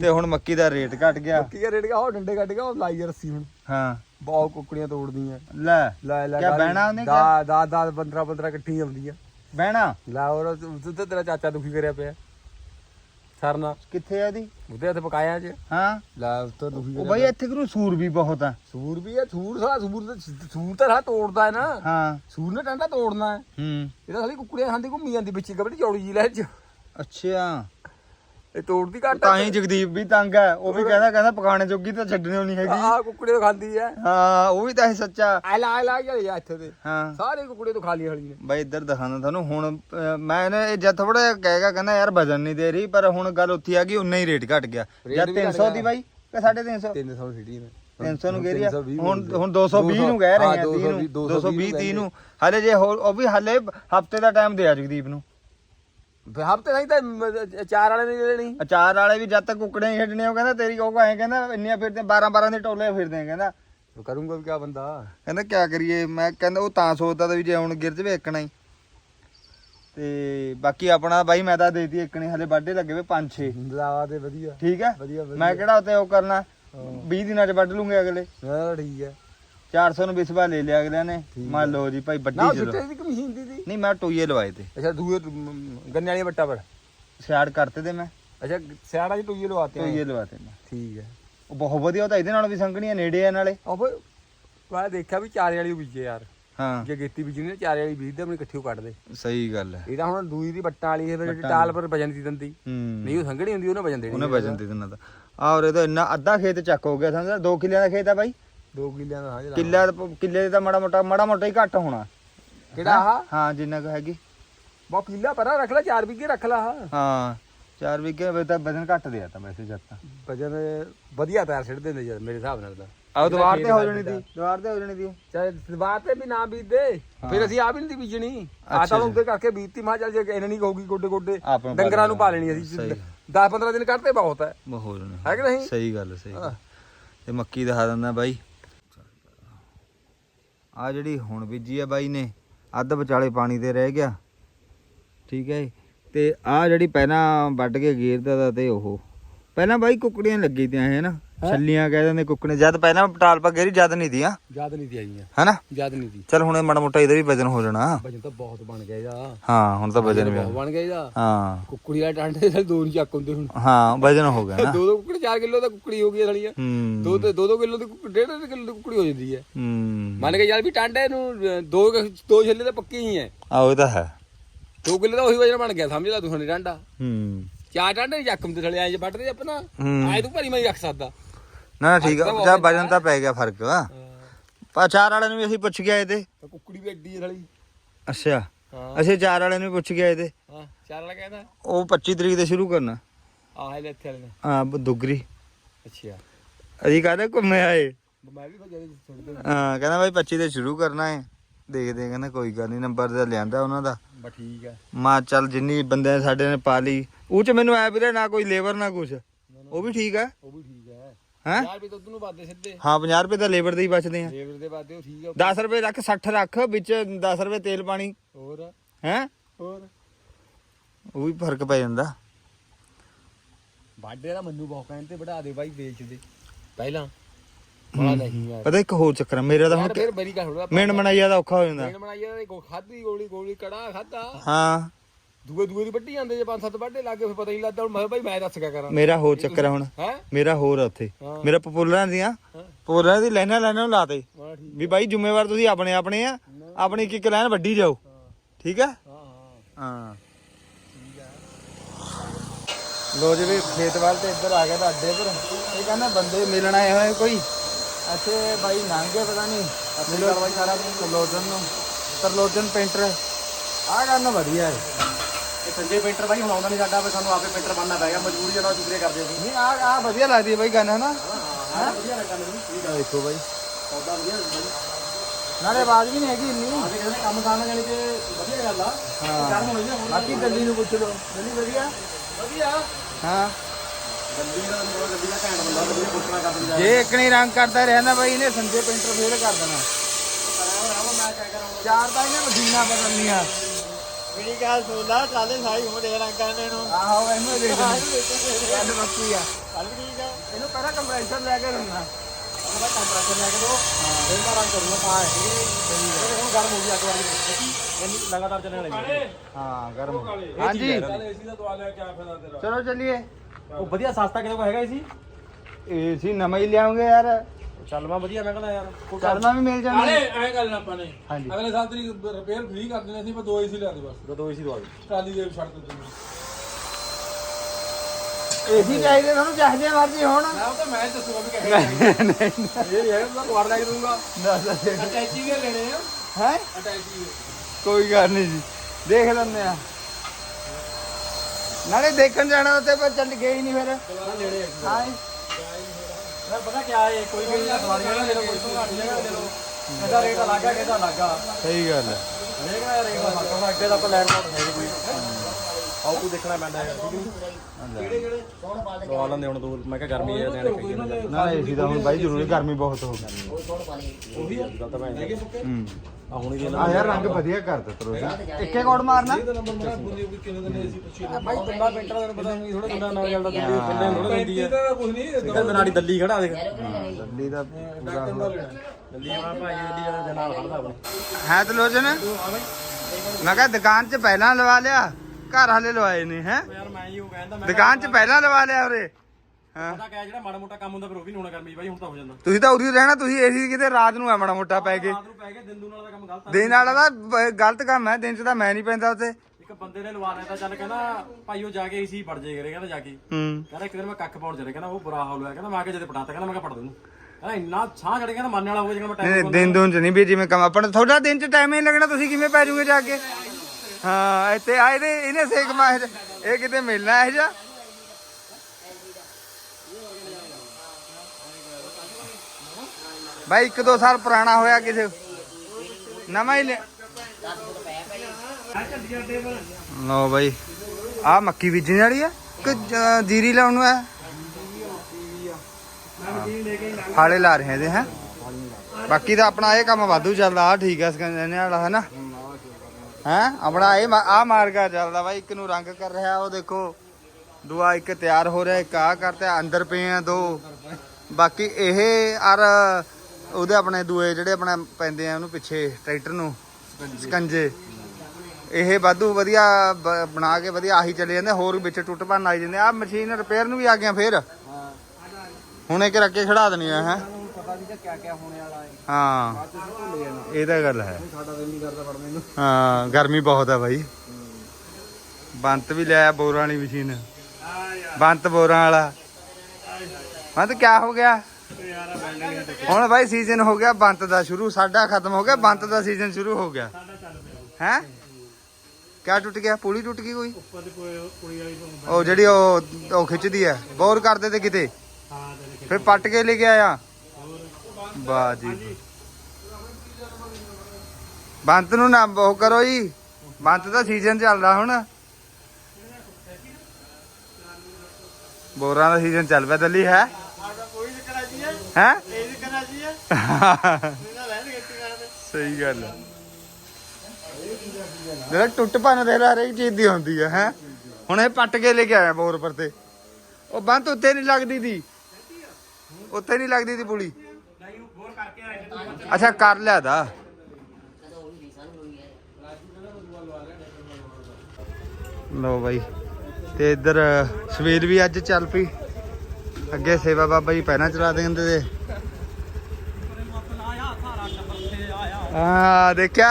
ਤੇ ਹੁਣ ਮੱਕੀ ਦਾ ਰੇਟ ਘਟ ਗਿਆ। ਕੀ ਰੇਟ ਕਾ ਉਹ ਡੰਡੇ ਕੱਢ ਕੇ ਉਹ ਲਾਈ ਰੱਸੀ ਹੁਣ। ਹਾਂ। ਬਹੁਤ ਕੁੱਕੜੀਆਂ ਤੋੜਦੀਆਂ। ਲੈ ਲੈ ਲੈ ਕਿਆ ਬਹਿਣਾ ਉਹਨੇ ਕਿਆ? ਦਾ ਦਾ 15 15 ਇਕੱਠੀ ਆਉਂਦੀਆਂ ਬਹਿਣਾ। ਲੈ ਹੋਰ ਤੂੰ ਤੇ ਤੇਰਾ ਚਾਚਾ ਦੁਖੀ ਕਰਿਆ ਪਿਆ। ਸਰਨਾ। ਕਿੱਥੇ ਆ ਉਹਦੀ? ਉਹਦੇ ਹੱਥ ਪਕਾਇਆ ਚ ਹਾਂ। ਲੈ ਉੱਤੋਂ ਦੁਖੀ ਉਹ ਬਾਈ ਇੱਥੇ ਕਰੂ ਸੂਰ ਵੀ ਬਹੁਤ ਆ। ਸੂਰ ਵੀ ਹੈ ਸੂਰ ਸਾ ਸੂਰ ਤੇ ਸੂਰ ਤਾਂ ਰਾਹ ਤੋੜਦਾ ਹੈ ਨਾ। ਹਾਂ। ਸੂਰ ਨੇ ਟਾਂਡਾ ਤੋੜਨਾ ਹੈ। ਹੂੰ। ਇਹ ਤਾਂ ਸਾਲੀ ਕੁੱਕੜੀਆਂ ਖਾਂਦੀ ਘੁੰਮੀ ਜਾਂਦੀ ਵਿੱਚ ਗੱਬੜੀ ਚੌੜੀ ਜੀ ਲੈ ਚ। ਅੱਛਾ। ਇਹ ਤੋੜਦੀ ਘੱਟ ਤਾਂ ਹੀ ਜਗਦੀਪ ਵੀ ਤੰਗ ਹੈ। ਉਹ ਵੀ ਕਹਿੰਦਾ ਕਹਿੰਦਾ ਪਕਾਣੇ ਜੋਗੀ ਤਾਂ ਛੱਡਣੀ ਹੋਣੀ ਹੈਗੀ। ਆ ਕੁੱਕੜੀ ਤਾਂ ਖਾਂਦੀ ਐ ਹਾਂ ਉਹ ਵੀ ਤਾਂ ਹੈ ਸੱਚਾ। ਆ ਲਾ ਆ ਲਾ ਜਾ ਇੱਥੇ ਤੇ। ਹਾਂ। ਸਾਰੇ ਕੁੱਕੜੇ ਤੋਂ ਖਾਲੀ ਹਲੀ ਨੇ। ਬਾਈ ਇੱਧਰ ਦਿਖਾਉਂਦਾ ਤੁਹਾਨੂੰ। ਹੁਣ ਮੈਂ ਨਾ ਇਹ ਜਦ ਥੋੜਾ ਜਿਹਾ ਕਹੇਗਾ ਕਹਿੰਦਾ ਯਾਰ ਵਜਨ ਨਹੀਂ ਦੇ ਰਹੀ ਪਰ ਹੁਣ ਗੱਲ ਉੱਥੇ ਆ ਗਈ ਉਨਾ ਹੀ ਰੇਟ ਘਟ ਗਿਆ। ਜਦ ਵੀ ਘੱਟ 300 ਦੀ। ਬਾਈ ਕਿ 350 300 ਸਿਟੀ ਨੇ। 300 ਨੂੰ ਆ 320 ਹੁਣ। ਹੁਣ 220 ਨੂੰ ਕਹਿ ਰਹੇ ਆ 30 ਨੂੰ। 220 220 30 ਨੂੰ ਹਲੇ ਜੇ ਉਹ ਵੀ ਹਲੇ ਹਫ਼ਤੇ ਦਾ ਟਾਈਮ ਦਿਆ ਜਗਦੀਪ ਨੂੰ। ਹਫ਼ਤੇ ਨਹੀਂ ਤਾਂ ਚਾਰ ਵਾਲੇ ਨੇ ਦੇਣੀ ਅਚਾਰ ਵਾਲੇ ਵੀ ਜਦ ਤੱਕ ਕੁੱਕੜੀਆਂ ਹੀ ਉਹ ਕਹਿੰਦਾ ਤੇਰੀ ਉਹ ਐਂ ਕਹਿੰਦਾ ਇੰਨੀਆਂ ਫਿਰਦੇ 12 12 ਦੇ ਟੋਲੇ ਫਿਰਦੇ ਆ ਕਹਿੰਦਾ। ਕਰੂੰਗਾ ਵੀ ਕਿਆ ਬੰਦਾ। ਕਹਿੰਦਾ ਕਿਆ ਕਰੀਏ ਮੈਂ ਕਹਿੰਦਾ ਉਹ ਤਾਂ ਸੋਚਦਾ ਤਾਂ ਵੀ ਜੇ ਹੁਣ ਗਿਰ ਜਵੇ ਇੱਕਣਾ ਹੀ। ਤੇ ਬਾਕੀ ਆਪਣਾ ਬਾਈ ਮੈਂ ਤਾਂ ਦੇਤੀ ਇੱਕਣੇ ਹਲੇ ਵਾਢੇ ਲੱਗੇ ਵੇ 5 6 ਲਾਵਾ ਦੇ ਵਧੀਆ। ਠੀਕ ਹੈ? ਵਧੀਆ ਵਧੀਆ। ਮੈਂ ਕਿਹੜਾ ਉੱਤੇ ਉਹ ਕਰਨਾ? ਹਾਂ। 20 ਦਿਨਾਂ ਚ ਵੱਢ ਲੂੰਗੇ ਅਗਲੇ। ਹਾਂ ਠੀਕ ਹੈ। 400 ਨੂੰ ਵਿਸਵਾ ਲੈ ਲਿਆ ਅਗਲਿਆਂ ਨੇ। ਮੰਨ ਲਓ ਜੀ ਭਾਈ ਨਾ ਵੱਡੀ ਚਲੋ ਸਿੱਟੇ ਦੀ ਕਿ ਮਸ਼ੀਨ ਦੀ ਨਹੀਂ ਮੈਂ ਟੋਈਏ ਲਵਾਏ ਤੇ। ਅੱਛਾ ਦੂਏ ਗੰਨੇ ਵਾਲੀ ਬੱਟਾ ਪਰ। ਸਿਆੜ ਕਰਤੇ ਤੇ ਮੈਂ। ਅੱਛਾ ਸਿਆੜਾ ਚ ਟੂਏ ਲਵਾਤੇ ਆ। ਟੋਈਏ ਲਵਾਤੇ ਮੈਂ। ਠੀਕ ਹੈ। ਉਹ ਬਹੁਤ ਵਧੀਆ ਉਹ ਤਾਂ ਇਹਦੇ ਨਾਲੋਂ ਵੀ ਸੰਘਣੀਆਂ ਨੇੜੇ ਆ ਨਾਲੇ। ਉਹ ਫਿਰ ਮੈਂ ਦੇਖਿਆ ਵੀ ਚਾਰੇ ਵਾਲੀ ਬੀਜੇ ਯਾਰ। ਹਾਂ। ਜੇ ਗੇਤੀ ਬੀਜਣੀ ਨਾ ਚਾਰੇ ਵਾਲੀ ਬੀਜਦੇ ਆਪਣੀ ਇਕੱਠੀ ਕੱਢ ਦੇ। ਸਹੀ ਗੱਲ ਹੈ। ਇਹ ਤਾਂ ਹੁਣ ਦੂਈ ਦੀ ਬੱਟਾਂ ਵਾਲੀ ਹੈ ਫਿਰ ਟਾਲ ਪਰ ਵਜਨ ਦੀ ਦਿੰਦੀ। ਹੂੰ। ਨਹੀਂ ਉਹ ਸੰਘਣੀ ਹੁੰਦੀ ਉਹਨੇ ਵਜਨ ਦੇਣੀ ਉਹਨੇ ਵਜਨ ਦੇ ਦਿਨਾਂ ਦਾ ਆ ਔਰ ਇਹ ਤਾਂ ਇੰਨਾ ਅੱਧਾ ਖੇਤ ਚੱਕ ਹੋ ਗਿਆ ਸਮਝ 2 ਕਿੱਲਿਆਂ ਦਾ ਖੇਤ ਆ ਬਾਈ? ਦੋ ਕਿੱਲਿਆਂ ਦਾ ਕਿੱਲਾ ਦਾ ਪ- ਕਿੱਲੇ ਦਾ ਮਾੜਾ ਮੋਟਾ ਮਾੜਾ ਮੋਟਾ ਹੀ ਘੱਟ ਹੋਣਾ। ਕਿਹੜਾ ਆਹ? ਹਾਂ? ਜਿੰਨਾ ਕੁ ਹੈਗੀ। ਬਹੁਤ ਕਿੱਲਾ ਪਰਾਂ ਰੱਖ ਲੈ ਚਾਰ ਵਿਗੇ ਰੱਖ ਲਾ ਆਹ। ਹਾਂ 4 ਵਿਗੇ ਵੇ ਤਾਂ ਵਜਨ ਘੱਟ ਦਿਆ ਤਾਂ ਵੈਸੇ ਜਦ ਤਾਂ। ਵਜਨ ਵਧੀਆ ਪੈਰ ਸਿੱਟਦੇ ਨੇ ਜਦ ਮੇਰੇ ਹਿਸਾਬ ਨਾਲ ਤਾਂ। ਆਹ ਦੀਵਾਰ ਤੇ ਹੋ ਦਾ ਜਾਣੀ ਦੀ ਦੀਵਾਰ ਤੇ ਹੋ ਜਾਣੀ ਦੀ ਚਾਹੇ ਦੀਵਾਰ ਤੇ ਵੀ ਨਾ ਬੀਜਦੇ ਫਿਰ ਅਸੀਂ ਆਪ ਹੀ ਨਹੀਂ ਬੀਜਣੀ। ਆ ਤਾਂ। ਉਹਦੇ ਕਰਕੇ ਬੀਜਤੀ ਮਾ ਚੱਲ ਜੇ ਇਹਨਾਂ ਨਹੀਂ ਕਹੂਗੀ ਗੋਡੇ ਗੋਡੇ ਆਪ ਨੂੰ ਪਾ ਡੰਗਰਾਂ ਨੂੰ। ਪਾ ਲੈਣੀ ਅਸੀਂ। ਸਹੀ। 10 15 ਦਿਨ ਕੱਢਦੇ ਬਹੁਤ ਹੈ ਹੋ ਜਾਣੀ ਹੈ ਕਿ ਨਹੀਂ? ਸਹੀ ਗੱਲ ਸਹੀ ਗੱਲ। ਤੇ ਮੱਕੀ ਦਿਖਾ ਦਿੰਦਾ ਬਾਈ। ਆ ਜਿਹੜੀ ਹੁਣ ਬੀਜੀ ਆ ਬਾਈ ਨੇ, ਅੱਧ ਵਿਚਾਲੇ ਪਾਣੀ ਤੇ ਰਹਿ ਗਿਆ। ਠੀਕ ਹੈ ਜੀ। ਤੇ ਆ ਜਿਹੜੀ ਪਹਿਲਾਂ ਵੱਢ ਕੇ ਗੇਰਦਾ ਦਾ ਤੇ ਉਹ। ਪਹਿਲਾਂ ਬਾਈ ਕੁੱਕੜੀਆਂ ਲੱਗੀ ਤੀਆਂ ਹੈ ਨਾ? ਛੱਲੀਆਂ ਕਹਿ ਦਿੰਦੇ ਕੁੱਕਣੇ। ਜਦ ਪਹਿਲਾਂ ਪਟਾਲ ਪਾ ਗੇਰੀ ਜਦ ਨਹੀਂ ਦੀਆਂ ਯਾਦ ਨਹੀਂ ਦੀ ਆਈਆਂ। ਹਨਾ? ਯਾਦ ਨਹੀਂ ਦੀ ਚਲ ਹੁਣ ਇਹ ਮਾੜਾ ਮੋਟਾ ਇਹਦਾ ਵੀ ਵਜਨ ਹੋ ਜਾਣਾ। ਵਜਨ ਤਾਂ ਬਹੁਤ ਬਣ ਗਿਆ ਇਹਦਾ। ਹਾਂ ਹੁਣ ਤਾਂ ਵਜਨ ਵੀ ਬਹੁਤ ਬਣ ਗਿਆ ਇਹਦਾ। ਹਾਂ। ਕੁੱਕੜੀ ਦਾ ਟਾਂਡੇ ਦੇ ਦੋ ਨਹੀਂ ਚੱਕ ਹੁੰਦੇ ਹੁਣ। ਹਾਂ ਵਜਨ ਹੋ ਗਿਆ ਨਾ। ਦੋ ਦੋ ਕੁੱਕੜੀ 4 ਕਿਲੋ ਦਾ ਕੁੱਕੜੀ ਹੋ ਗਈ ਸਾਲੀਆਂ। ਹੂੰ। ਦੋ ਤੇ ਦੋ ਦੋ ਕਿਲੋ ਦੀ ਕੁੱਕੜੀ ਡੇਢ ਡੇਢ ਕਿਲੋ ਦੀ ਕੁੱਕੜੀ ਹੋ ਜਾਂਦੀ ਹੈ। ਹੂੰ। ਮੰਨ ਕੇ ਚੱਲ ਵੀ ਟਾਂਡੇ ਨੂੰ ਦੋ ਦੋ ਛੱਲੇ ਤਾਂ ਪੱਕੀ ਹੀ ਹੈ। ਆਹ ਇਹ ਤਾਂ ਹੈ। ਦੋ ਕਿਲੋ ਦਾ ਉਹੀ ਵਜਨ ਬਣ ਗਿਆ ਸਮਝ ਲੈ ਤੂੰ ਹੁਣ ਟਾਂਡਾ। ਹੂੰ। ਚਾਰ ਟਾਂਡੇ ਜੱਕਮ ਤੇ ਥਲੇ ਆਏ ਜੇ ਵੱਢਦੇ ਆਪਣਾ। ਆਏ ਤੂੰ ਭਰੀ ਮੈਂ ਰੱਖ ਸਕਦਾ। ਨਾ ਠੀਕ ਆ। ਜਾਂ ਵਜਨ ਤਾਂ ਪੈ ਗਿਆ ਫ਼ਰਕ ਹਾਂ। ਪਾ ਚਾਰ ਵਾਲਿਆਂ ਨੂੰ ਵੀ ਅਸੀਂ ਪੁੱਛ ਕੇ ਆਏ ਤੇ। ਤਾਂ ਕੁੱਕੜੀ ਵੀ ਐਡੀ ਹੈ ਅੱਛਾ। ਹਾਂ। ਅਸੀਂ ਚਾਰ ਵਾਲਿਆਂ ਨੂੰ ਵੀ ਪੁੱਛ ਕੇ ਆਏ ਤੇ। ਹਾਂ ਚਾਰ ਵਾਲਾ ਕਹਿੰਦਾ। ਉਹ 25 ਤਰੀਕ ਤੇ ਸ਼ੁਰੂ ਕਰਨਾ। ਆਹ ਲੈ ਇੱਥੇ ਵਾਲੇ ਨੇ। ਹਾਂ ਬ- ਦੁੱਗਰੀ। ਅੱਛਾ। ਅਸੀਂ ਕਹਿੰਦੇ ਘੁੰਮੇ ਆਏ? ਮੈਂ ਵੀ ਭਜਾ ਦੇ ਛੱਡ ਦੇ ਹਾਂ ਕਹਿੰਦਾ ਬਾਈ 25 ਤੇ ਸ਼ੁਰੂ ਕਰਨਾ ਹੈ ਦੇਖਦੇ ਆ, ਕਹਿੰਦਾ ਕੋਈ ਗੱਲ ਨਹੀਂ ਨੰਬਰ ਤਾਂ ਲਿਆਂਦਾ ਉਹਨਾਂ ਦਾ। ਬਸ ਠੀਕ ਹੈ ਮਾ ਚੱਲ ਜਿੰਨੀ ਬੰਦੇ ਸਾਡੇ ਨੇ ਪਾ ਲਈ। ਉਹ ਚ ਮੈਨੂੰ ਆਇਆ ਵੀਰੇ ਨਾ ਕੋਈ ਲੇਬਰ ਨਾ ਕੁਛ। ਉਹ ਵੀ ਠੀਕ ਆ? ਉਹ ਵੀ ਠੀਕ ਹੈ ਹੈ? ਯਾਰ ਵੀ ਦੁੱਧ ਨੂੰ ਸਿੱਧੇ। ਹਾਂ 50 ਰੁਪਏ ਤਾਂ ਲੇਬਰ ਦੇ ਹੀ ਬਚਦੇ ਆ। ਲੇਬਰ ਦੇ ਬਾਦੇ ਉਹ ਠੀਕ ਹੈ 10 ਰੁਪਏ ਰੱਖ 60 ਰੱਖ ਵਿੱਚ 10 ਰੁਪਏ ਤੇਲ ਪਾਣੀ। ਹੋਰ? ਹੈ? ਹੋਰ? ਉਹ ਵੀ ਫ਼ਰਕ ਪੈ ਜਾਂਦਾ। ਬਾਡੇ ਦਾ ਮੈਨੂੰ ਬਹੁਤ ਕਹਿੰਦੇ ਵੜਾ ਦੇ ਬਾਈ ਵੇਚ ਦੇ। ਪਹਿਲਾਂ ਬੜਾ ਨਹੀਂ ਯਾਰ ਪਤਾ ਇੱਕ ਹੋਰ ਚੱਕਰ ਆ, ਮੇਰਾ ਤਾਂ ਹੁਣ ਯਾਰ ਫਿਰ ਬਰੀ ਕਾ ਥੋੜਾ ਮੇਨ ਬਣਾਈਆ ਦਾ ਔਖਾ ਹੋ ਜਾਂਦਾ। ਮੇਨ ਬਣਾਈਆ ਨੇ ਕੋ ਖਾਦੀ ਗੋਲੀ ਗੋਲੀ ਕੜਾ ਖਾਦਾ ਹਾਂ। ਦੂਏ ਦੂਏ ਦੀ ਵੱਡੀ ਜਾਂਦੇ ਜੇ ਪੰਜ ਸੱਤ ਵੱਡੇ ਲੱਗੇ ਫਿਰ ਪਤਾ ਹੀ ਨਹੀਂ ਲੱਗਦਾ ਹੁਣ ਮੈਂ ਕਿਹਾ ਭਾਈ ਮੈਂ ਦੱਸ ਕਿਆ ਕਰਾਂ। ਮੇਰਾ ਹੋਰ ਚੱਕਰ ਆ ਹੁਣ। ਹੈ? ਮੇਰਾ ਹੋਰ ਆ ਉੱਥੇ। ਹਾਂ। ਮੇਰਾ ਪਪੂਲਰਾਂ ਦੀਆਂ ਪਪੂਲਰਾਂ ਦੀ ਲਾਈਨਾਂ ਲਾਈਨਾਂ ਨੂੰ ਲਾਤੇ ਹਾਂ ਠੀਕ ਵੀ ਬਾਈ ਜ਼ਿੰਮੇਵਾਰ ਤੁਸੀਂ ਆਪਣੇ ਆਪਣੇ ਆ ਆਪਣੀ ਇੱਕ ਇੱਕ ਲਾਈਨ ਵੱਡੀ ਜਾਓ। ਠੀਕ ਆ? ਹਾਂ ਹਾਂ। ਹਾਂ। ਲੋ ਜੀ ਵੀ ਖੇਤ ਵੱਲ ਤੇ ਇੱਧਰ ਆ ਗਿਆ ਤਾਂ ਅੱਡੇ ਪਰ ਇਹ ਕਹਿੰਦਾ ਬੰਦੇ ਮਿਲਣ ਆਏ ਹੋਏ ਕੋਈ? ਇੱਥੇ ਬਾਈ ਨਾਂਗੇ ਪਤਾ ਨਹੀਂ ਮਿਲੋ ਬਾਈ ਸਾਰਾ ਤਰਲੋਚਨ ਨੂੰ। ਤਰਲੋਚਨ ਪੇਂਟਰ। ਆਹ ਕੰਮ ਵਧੀਆ ਹੈ। ਸੰਜੇ ਪੇਂਟਰ ਬਾਈ ਹੁਣ ਆਉਂਦਾ ਨਹੀਂ ਸਾਡਾ ਫਿਰ ਸਾਨੂੰ ਆਪੇ ਪੇਂਟਰ ਬਣਨਾ ਪੈ ਗਿਆ। ਮਜਬੂਰੀ ਜਨਾ ਸ਼ੁਕਰੀਆ ਕਰਦੇ ਅਸੀਂ। ਨਹੀਂ ਆ ਆ ਵਧੀਆ ਲੱਗਦੀ ਹੈ ਬਾਈ ਗਾਣਾ ਹਨਾ? ਹਾਂ ਵਧੀਆ ਲੱਗਾ ਮੈਨੂੰ। ਠੀਕ ਆ ਦੇਖੋ ਬਾਈ। ਸੌਦਾ ਵਧੀਆ ਬਾਈ ਨਾਲੇ ਆਵਾਜ਼ ਵੀ ਨਹੀਂ ਹੈਗੀ ਇੰਨੀ। ਆਦੇ ਕਹਿੰਦੇ ਕੰਮ ਕਰਨਾ ਜਾਨੀ ਕਿ ਵਧੀਆ ਗੱਲ ਆ। ਹਾਂ। ਬਾਕੀ ਦਿੱਲੀ ਨੂੰ ਪੁੱਛ ਲਓ। ਦਿੱਲੀ ਵਧੀਆ? ਵਧੀਆ। ਹਾਂ। ਗੱਡੀ ਦਾ ਮੇਰਾ ਗੱਡੀ ਦਾ ਘੈਂਟ ਬੰਦਾ ਵਧੀਆ ਪੁੱਛਣਾ ਕਰ ਦਿੰਦਾ। ਜੇ ਇੱਕ ਨਹੀਂ ਰੰਗ ਕਰਦਾ ਰਿਹਾ ਨਾ ਬਾਈ ਇਹਨੇ ਸੰਜੇ ਪੇਂਟਰ ਫੇਲ ਕਰ ਦੇਣਾ। ਮੈਂ ਕਿਆ ਕਰਾਂ ਚਾਰ ਤਾਂ ਇਹਨੇ ਮਸ਼ੀਨਾਂ ਬਦਲਣੀਆਂ। ਮੇਰੀ ਗੱਲ ਸੁਣ ਲਾ ਕਾਲੇ ਸਾਈ ਹੁਣ ਦੇ ਰੰਗ ਕਰਨੇ ਨੂੰ। ਆਹੋ ਇਹਨੂੰ ਦੇਖ ਗੱਲ ਬੱਕੀ ਆ। ਕੱਲ ਵੀ ਠੀਕ ਆ। ਇਹਨੂੰ ਪਹਿਲਾਂ ਕੰਪਰੈਸਰ ਲੈ ਕੇ ਦਿੰਦਾ ਉਹਦਾ ਕੰਪਰੈਸਰ ਲੈ ਕੇ ਦੋ। ਫਿਰ ਮੈਂ ਰੰਗ ਕਰੂੰਗਾ ਤਾਂ ਹੈ ਇਹ ਹੁਣ ਗਰਮ ਹੋ ਗਈ ਅੱਗ ਵਾਲੀ। ਇਹਨੂੰ ਲਗਾਤਾਰ ਚੱਲਣ ਵਾਲੀ ਹਾਂ ਗਰਮ ਹਾਂਜੀ। ਏਸੀ ਦਾ ਦਵਾ ਲਿਆ ਕਿਆ ਫਾਇਦਾ ਤੇਰਾ? ਚਲੋ ਚੱਲੀਏ। ਉਹ ਵਧੀਆ ਸਸਤਾ ਕਿਹਦੇ ਕੋ ਹੈਗਾ ਏਸੀ? ਇਹ ਸੀ ਨਵਾਂ ਹੀ ਲਿਆਉਂਗੇ ਯਾਰ। ਚੱਲ ਮੈਂ ਵਧੀਆ ਮੈਂ ਕਹਿੰਦਾ ਯਾਰ ਕਰਨਾ ਵੀ ਮਿਲ ਜਾਣਾ ਨਾਲੇ ਐਂ ਗੱਲ ਨਾ ਆਪਾਂ ਨੇ ਹਾਂਜੀ। ਅਗਲੇ ਸਾਲ ਤੇਰੀ ਰਿਪੇਅਰ ਫ੍ਰੀ ਕਰ ਦੇਣੀ ਸੀ ਪਰ ਦੋ ਏਸੀ ਲਿਆ ਦੇ ਬਸ। ਦੋ ਏਸੀ ਦਵਾ ਦੇ। ਟਰਾਲੀ ਦੇ ਛੱਡ ਦਿੱਤੇ ਏਸੀ ਚਾਹੀਦੇ ਤੁਹਾਨੂੰ ਚਾਹੀਦੇ ਮਰਜ਼ੀ ਹੋਣ। ਮੈਂ ਉਹ ਤਾਂ ਮੈਂ ਦੱਸੂਗਾ ਵੀ ਕਿਹੜੇ ਇਹ ਹੈ ਮੈਂ ਕੁਆਰ ਲੈ ਕੇ ਦੂੰਗਾ ਦੱਸ ਅਟੈਚੀ ਦੇ ਲੈਣੇ ਆ। ਹੈ? ਅਟੈਚੀ ਕੋਈ ਗੱਲ ਨਹੀਂ ਜੀ। ਦੇਖ ਲੈਂਦੇ ਆ। ਨਾਲੇ ਦੇਖਣ ਜਾਣਾ ਉੱਤੇ ਪਰ ਚੱਲ ਗਏ ਹੀ ਨਹੀਂ ਫਿਰ। ਹਾਂ ਮੈਂ ਪਤਾ ਹੈ ਕੋਈ ਸਵਾਰੀਆਂ ਘਾਟੀ ਜਗ੍ਹਾ ਇਹਦਾ ਰੇਟ ਅਲੱਗ ਹੈ ਕਿਹਦਾ ਅਲੱਗ ਆ। ਸਹੀ ਗੱਲ ਹੈ। ਹਰੇਕ ਦਾ ਰੇਟ ਅਲੱਗ ਆ ਅੱਗੇ ਦਾ ਆਪਾਂ ਲੈਣ ਹੈ ਕੋਈ। ਆਉ ਤੂੰ ਦੇਖਣਾ ਪੈਂਦਾ ਹੈ ਕਿਹੜੇ ਕਿਹੜੇ? ਸਵਾਲ ਲੈਂਦੇ ਹੁਣ ਤੂੰ ਮੈਂ ਕਿਹਾ ਗਰਮੀ ਹੈ ਲੈਣ ਕਹੀ ਜਾਂਦਾ ਨਾ ਏਸੀ ਤਾਂ ਹੁਣ ਬਾਈ ਜ਼ਰੂਰੀ ਗਰਮੀ ਬਹੁਤ ਹੋ ਗਈ। ਗੱਲ ਤਾਂ ਮੈਂ ਹੂੰ। ਆ ਹੁਣ ਹੀ ਆ ਯਾਰ ਰੰਗ ਵਧੀਆ ਕਰ ਦਿੱਤਾ ਰੋਜ਼ ਇੱਕੇ ਕੋਡ ਮਾਰਨਾ। ਨੰਬਰ ਮੇਰਾ ਬੁੰਦੀ ਵੀ ਕਿੰਨੇ ਦਿਨ ਏਸੀ ਪੁੱਛੀ। ਭਾਈ ਤੁੰਦਾ ਪੇਂਟਰ ਦਾ ਪਤਾ ਨਹੀਂ ਥੋੜਾ ਜਿੰਨਾ ਨਾਲ ਚੱਲਦਾ ਦੂਜੀ ਕਿੰਨੇ ਥੋੜਾ ਦਿੰਦੀ ਹੈ ਇਹਦਾ ਕੁਝ ਨਹੀਂ ਬਨਾੜੀ ਦੱਲੀ ਖੜਾ ਦੇਖ। ਦਿੱਲੀ ਦਾ ਪੂਰਾ ਦੱਲੀ ਵਾਲਾ ਭਾਈ ਦੱਲੀ ਦਾ ਨਾਲ ਖੜਦਾ ਆਪਣੇ। ਹੈ ਤੇ ਲੋਜਨ ਮੈਂ ਕਿਹਾ ਦੁਕਾਨ 'ਚ ਪਹਿਲਾਂ ਲਵਾ ਲਿਆ। ਘਰ ਹਾਲੇ ਲਵਾਏ ਨਹੀਂ ਹੈ? ਯਾਰ ਮੈਂ ਹੀ ਉਹ ਕਹਿੰਦਾ ਮੈਂ ਦੁਕਾਨ 'ਚ ਪਹਿਲਾਂ ਲਵਾ ਲਿਆ ਉਰੇ। ਹਾਂ। ਪਤਾ ਕਿਆ ਜਿਹੜਾ ਮਾੜਾ ਮੋਟਾ ਕੰਮ ਹੁੰਦਾ ਫਿਰ ਉਹ ਵੀ ਨਹੀਂ ਹੋਣਾ ਕਰਮੀ ਭਾਈ ਹੁਣ ਤਾਂ ਹੋ ਜਾਂਦਾ। ਤੁਸੀਂ ਤਾਂ ਉਰੀ ਰਹਿਣਾ ਤੁਸੀਂ ਏਸੀ ਕਿਤੇ ਰਾਤ ਨੂੰ ਆ ਮਾੜਾ ਮੋਟਾ ਪੈ ਕੇ। ਰਾਤ ਨੂੰ ਪੈ ਗਿਆ ਦਿਨ ਦੂਨ ਵਾਲਾ ਤਾਂ ਕੰਮ ਗਲਤ ਆ। ਦਿਨ ਵਾਲਾ ਦਾ ਗਲਤ ਕੰਮ ਹੈ ਦਿਨ 'ਚ ਤਾਂ ਮੈਂ ਨਹੀਂ ਪੈਂਦਾ ਇੱਕ ਬੰਦੇ ਨੇ ਲਵਾ ਲਿਆ ਤਾਂ ਚੱਲ ਕਹਿੰਦਾ ਭਾਈ ਉਹ ਜਾ ਕੇ ਏਸੀ ਪੜ ਜੇ ਕਰੇ ਕਹਿੰਦਾ ਜਾ ਕੇ। ਕਹਿੰਦਾ ਇੱਕ ਦਿਨ ਮੈਂ ਕੱਖ ਪਾਉਣ ਚਲੇ ਕਹਿੰਦਾ ਉਹ ਬੁਰਾ ਹਾਲ ਹੋਇਆ ਕਹਿੰਦਾ ਮੈਂ ਆ ਕੇ ਜਦੇ ਪੜਾਤਾ ਕਹਿੰਦਾ ਮੈਂ ਕਿਹਾ ਪੜ ਦੂੰ ਕਹਿੰਦਾ ਇੰਨਾ ਛਾਂ ਚੜੇ ਕਹਿੰਦਾ ਮੰਨਣ ਵਾਲਾ ਹੋ ਜਾਏਗਾ ਮੈਂ ਨਹੀਂ ਟਾਈਮ ਨਹੀਂ, ਦਿਨ ਦੂਨ 'ਚ ਨਹੀਂ ਵੀ ਜਿਵੇਂ ਕੰਮ ਆਪਣਾ ਥੋੜਾ ਦਿਨ 'ਚ ਟਾਈਮ ਹੀ ਨਹੀਂ ਲੱਗਣਾ ਤੁਸੀਂ ਕਿਵੇਂ ਪੈ ਜੂਗੇ ਜਾ ਕੇ? ਹਾਂ, ਇੱਥੇ ਆਏ ਤੇ ਇਹਨੇ ਸੇਕ ਮਾਰ ਇਹ ਕਿਤੇ ਮਿਲਣਾ ਇਹ ਜਾ ਭਾਈ ਇੱਕ ਦੋ ਸਾਲ ਪੁਰਾਣਾ ਹੋਇਆ ਕਿਸੇ ਨਵਾਂ ਹੀ ਲਓ ਭਾਈ ਆ ਮੱਕੀ ਬੀਜਣ ਵਾਲੀ ਆ ਕਿ ਜੀਰੀ ਲਾਉਣ ਨੂੰ ਹੈ, ਹਾਲੇ ਲਾ ਰਹੇ ਇਹਦੇ, ਹੈ? ਬਾਕੀ ਤਾਂ ਆਪਣਾ ਇਹ ਕੰਮ ਵਾਧੂ ਚੱਲਦਾ ਆ ਠੀਕ ਆ ਸਕੰਜਨੇ ਵਾਲਾ ਹੈ ਨਾ ਹੈ? ਆਪਣਾ ਇਹ ਆ ਮਾਰਗਾ ਚੱਲਦਾ ਬਾਈ ਇੱਕ ਨੂੰ ਰੰਗ ਕਰ ਰਿਹਾ ਉਹ ਦੇਖੋ। ਦੂਆ ਇੱਕ ਤਿਆਰ ਹੋ ਰਿਹਾ ਇੱਕ ਆ ਕਰਤੇ ਅੰਦਰ ਪਏ ਆ ਦੋ। ਬਾਕੀ ਇਹ ਅਰ ਉਹਦੇ ਆਪਣੇ ਦੂਏ ਜਿਹੜੇ ਆਪਣੇ ਪੈਂਦੇ ਆ ਉਹਨੂੰ ਪਿੱਛੇ ਟਰੈਕਟਰ ਨੂੰ ਸਕੰਜੇ। ਇਹ ਵਾਧੂ ਵਧੀਆ ਬਣਾ ਕੇ ਵਧੀਆ ਆਹੀ ਚੱਲੇ ਜਾਂਦੇ ਹੋਰ ਵਿੱਚ ਟੁੱਟ ਭੰਨ ਆਈ ਜਾਂਦੇ ਆ ਮਸ਼ੀਨ ਰਿਪੇਅਰ ਨੂੰ ਵੀ ਆ ਗਿਆ ਫੇਰ। ਹੁਣ ਇੱਕ ਰੱਕੇ ਖੜਾ ਦੇਣੀ ਆ ਹੈ। ਹੁਣ ਪਤਾ ਨਹੀਂ ਕਿਆ ਕਿਆ ਹੋਣੇ ਵਾਲਾ ਹੈ। ਹਾਂ। ਬਾਅਦ ਚ ਸਭ ਲੈ ਜਾਣਾ। ਇਹ ਤਾਂ ਗੱਲ ਹੈ। ਸਾਡਾ ਦਿਲ ਨਹੀਂ ਕਰਦਾ ਫੜਨੇ ਨੂੰ। ਹਾਂ ਗਰਮੀ ਬਹੁਤ ਹੈ ਬਾਈ। ਬੰਤ ਵੀ ਲਿਆ ਬੋਰਾਂ ਵਾਲੀ ਮਸ਼ੀਨ। ਬੰਤ ਬੋਰਾਂ ਵਾਲਾ। ਬੰਤ ਕਿਆ ਹੋ ਗਿਆ? ਹੁਣ ਬਾਈ ਸੀਜ਼ਨ ਹੋ ਗਿਆ ਬੰਤ ਦਾ ਸ਼ੁਰੂ ਸਾਡਾ ਖਤਮ ਹੋ ਗਿਆ ਬੰਤ ਦਾ ਸੀਜ਼ਨ ਸ਼ੁਰੂ ਹੋ ਗਿਆ। ਹੈ? ਕਿਆ ਟੁੱਟ ਗਿਆ? ਪੁਲੀ ਟੁੱਟ ਗਈ ਕੋਈ? ਉਹ ਜਿਹੜੀ ਉਹ ਉਹ ਖਿੱਚਦੀ ਹੈ। ਬੋਰ ਕਰਦੇ ਤੇ ਕਿਤੇ ਫਿਰ ਪੱਟ ਕੇ ਲੈ ਕੇ ਆਇਆ। ਵਾਹ ਜੀ। ਬੰਤ ਨੂੰ ਨਾ ਉਹ ਕਰੋ ਜੀ। ਬੰਤ ਦਾ ਸੀਜ਼ਨ ਚੱਲਦਾ ਹੁਣ। ਬੋਰਾਂ ਦਾ ਸੀਜ਼ਨ ਚੱਲ ਪਿਆ ਦਿੱਲੀ, ਹੈ? ਹੈ? ਸਹੀ ਗੱਲ ਹੈ। ਜਿਹੜਾ ਟੁੱਟ ਭੰਨ ਦੇ ਹਰੇਕ ਚੀਜ਼ ਦੀ ਹੁੰਦੀ ਹੈ ਹੈ? ਹੁਣ ਇਹ ਪੱਟ ਕੇ ਲੈ ਕੇ ਆਇਆ ਬੋਰ ਪਰ ਤੇ। ਉਹ ਬੰਤ ਉੱਤੇ ਨਹੀਂ ਲੱਗਦੀ ਦੀ। ਉੱਤੇ ਨਹੀਂ ਲੱਗਦੀ ਦੀ ਪੁਲੀ। ਨਹੀਂ ਕਰਕੇ ਆਏ ਅੱਛਾ, ਕਰ ਲਿਆ ਦਾ। ਲੋ ਬਾਈ, ਤੇ ਇੱਧਰ ਸਵੇਰ ਵੀ ਅੱਜ ਚੱਲ ਪਈ। ਅੱਗੇ ਸੇਵਾ ਬਾਬਾ ਜੀ ਪਹਿਲਾਂ ਚਲਾ ਦਿੰਦੇ ਤੇ। ਆ ਦੇਖਿਆ?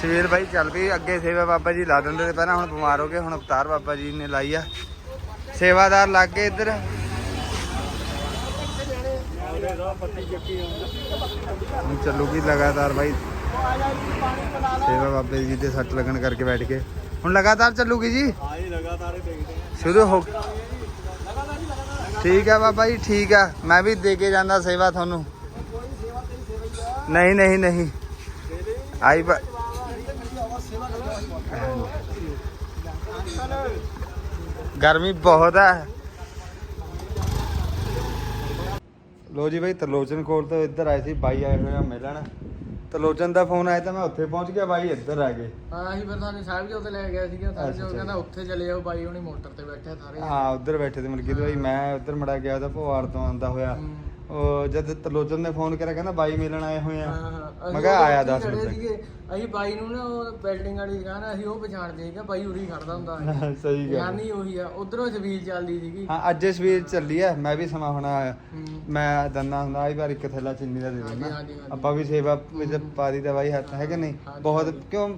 ਸਵੇਰ ਬਾਈ ਚੱਲ ਪਈ, ਅੱਗੇ ਸੇਵਾ ਬਾਬਾ ਜੀ ਲਾ ਦਿੰਦੇ ਤੇ ਪਹਿਲਾਂ ਹੁਣ ਬਿਮਾਰ ਹੋ ਗਏ, ਹੁਣ ਅਵਤਾਰ ਬਾਬਾ ਜੀ ਨੇ ਲਾਈ ਆ। ਸੇਵਾਦਾਰ ਲੱਗ ਗਏ ਇੱਧਰ। ਹੁਣ ਚੱਲੂਗੀ ਲਗਾਤਾਰ ਬਾਈ। ਸੇਵਾ ਬਾਬੇ ਜੀ ਦੇ ਸੱਟ ਲੱਗਣ ਕਰਕੇ ਬੈਠ ਕੇ। ਹੁਣ ਲਗਾਤਾਰ ਚੱਲੂਗੀ ਜੀ? ਹਾਂ ਜੀ ਲਗਾਤਾਰ ਹੀ ਦੇਖਦੇ ਸ਼ੁਰੂ ਹੋ ਠੀਕ ਹੈ ਬਾਬਾ ਜੀ, ਠੀਕ ਆ। ਮੈਂ ਵੀ ਦੇ ਕੇ ਜਾਂਦਾ ਸੇਵਾ ਤੁਹਾਨੂੰ। ਨਹੀਂ ਨਹੀਂ ਨਹੀਂ। ਆਈ ਬਾ ਗਰਮੀ ਬਹੁਤ ਹੈ ਲੋ ਜੀ ਬਾਈ ਤਰਲੋਚਨ ਕੋਲ ਤੋਂ ਇੱਧਰ ਆਏ ਸੀ ਬਾਈ ਆਏ ਹੋਏ ਆ ਮਿਲਣ। ਤਰਲੋਚਨ ਦਾ ਫੋਨ ਆਇਆ ਤਾਂ ਮੈਂ ਉੱਥੇ ਪਹੁੰਚ ਗਿਆ ਬਾਈ ਇੱਧਰ ਆ ਗਏ। ਹਾਂ ਅਸੀਂ ਫਿਰ ਤੁਹਾਨੂੰ ਸਾਹਿਬ ਜੀ ਉੱਤੇ ਲੈ ਗਿਆ ਸੀਗਾ ਸਾਹਿਬ ਜੀ ਕਹਿੰਦਾ ਉੱਥੇ ਚਲੇ ਜਾਓ ਬਾਈ ਹੁਣੀ ਮੋਟਰ ਤੇ ਬੈਠੇ ਸਾਰੇ। ਹਾਂ ਉੱਧਰ ਬੈਠੇ ਤੇ ਮਲਕੀ ਬਾਈ ਮੈਂ ਉੱਧਰ ਮੜਾ ਗਿਆ ਉਹਦਾ ਭੋਵਾਲ ਤੋਂ ਆਂਦਾ ਹੋਇਆ। ਉਹ ਜਦ ਤਰਲੋਚਨ ਨੇ ਫੋਨ ਕਰਿਆ ਕਹਿੰਦਾ ਬਾਈ ਮਿਲਣ ਆਏ ਹੋਏ ਆ ਹਾਂ, ਹਾਂ। ਮੈਂ ਕਿਹਾ ਆਇਆ ਉੱਥੇ 10 ਖੜੇ ਮਿੰਟ ਤੱਕ। ਅਸੀਂ ਬਾਈ ਨੂੰ ਨਾ ਉਹ ਬਿਲਡਿੰਗ ਵਾਲੀ ਦੁਕਾਨ ਆ, ਅਸੀਂ ਉਹ ਪਛਾਣਦੇ ਸੀਗਾ ਬਾਈ ਉਰੀ ਖੜਦਾ ਹੁੰਦਾ ਸੀ ਸਹੀ ਗੱਲ ਯਾਨੀ ਉਹੀ ਆ ਉਧਰੋਂ ਛਬੀਲ ਚੱਲਦੀ ਸੀਗੀ ਹਾਂ ਅੱਜ ਸਵੇਰ ਚੱਲੀ ਆ ਮੈਂ ਵੀ ਸਮਾਂ ਹੋਣਾ ਹੂੰ। ਮੈਂ ਦੰਨਾ ਹੁੰਦਾ ਆਈ ਵਾਰ ਇੱਕ ਥੈਲਾ ਚੀਨੀ ਦਾ ਦੇ ਹਾਂਜੀ, ਹਾਂਜੀ, ਹਾਂਜੀ। ਆਪਾਂ ਵੀ ਸੇਵਾ ਵਿੱਚ ਪਾ ਦੀ ਦਵਾਈ ਹੱਥ ਹੈ ਕਿ ਨਹੀਂ ਹਾਂਜੀ, ਬਹੁਤ ਕਿਉਂ